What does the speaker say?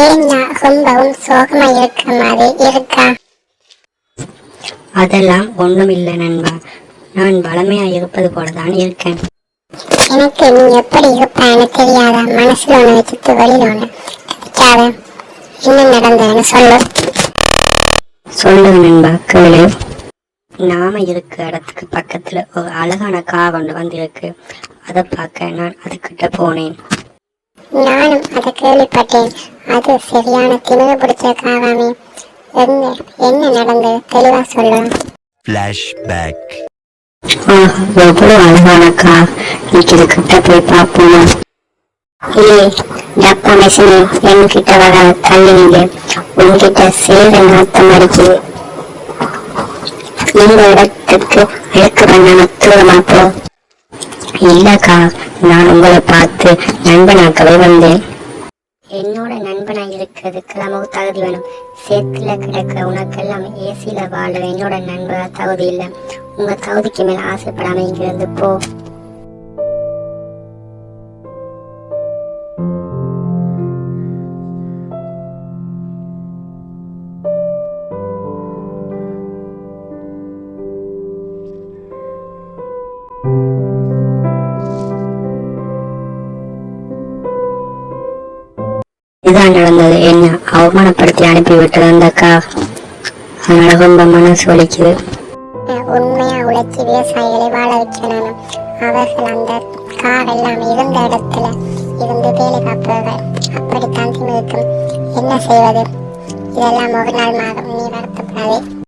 ஏன்னா ரொம்பவும் சோகமா இருக்க மாதிரி இருக்கா? அதெல்லாம் ஒண்ணும் இல்லை நண்பா. நான் வளமையா இருப்பது போலதான் இருக்கேன். எனக்கு நீ எப்படி இருப்பான்னு தெரியாதா? மனசுல ஒண்ணு வச்சுட்டு வெளியில ஒண்ணு கிடைக்காத என்ன நடந்ததுன்னு சொல்லு. சொல்லுங்க நண்பா கேளு. நாம இருக்க இடத்துக்கு பக்கத்துல ஒரு அழகான கா ஒன்று வந்திருக்கு. அதை பார்க்க நான் அதுக்கிட்ட போனேன். நானும் அதை கேள்விப்பட்டேன். அது சரியான திமிரு பிடிச்ச காவாமே எங்க என்ன நடந்தது தெளிவா சொல்லு Flashback. ஆஹா, எவ்வளவு அழகான கா நிக்கிற கிட்ட போய் பார்ப்போமா? இல்லை டப்பா மெஷினே என்கிட்ட வர தள்ளினீங்க உன்கிட்ட சேர நாத்தம் அடிக்குது இந்த இடத்துக்கு அழுக்கு பண்ண தூரமா போ. இல்லக்கா நான் உங்களை பார்த்து நண்பனாக்கவே வந்தேன். என்னோட நண்பனா இருக்கிறதுக்கு நமக்கு தகுதி வேணும். சேத்துல கிடக்க உனக்கெல்லாம் ஏசியில வாழ என்னோட நண்பனா தகுதி இல்லை. உங்க தகுதிக்கு மேல ஆசைப்படாம இங்கிருந்து போ. இதுதான் நடந்தது. என்ன அவமானப்படுத்தி அனுப்பிவிட்டது அந்த அக்கா. அதனால ரொம்ப மனசு வலிக்குது. உண்மையா உழைச்சி விவசாயிகளை வாழ வைக்கணும் அவர்கள் அந்த கார் எல்லாம் இருந்த இடத்துல இருந்து வேலை பார்ப்பவர்கள் அப்படித்தான் திமிருக்கும் என்ன செய்வது? இதெல்லாம் ஒரு நாள் மாறும். நீ வருத்தப்படாதே.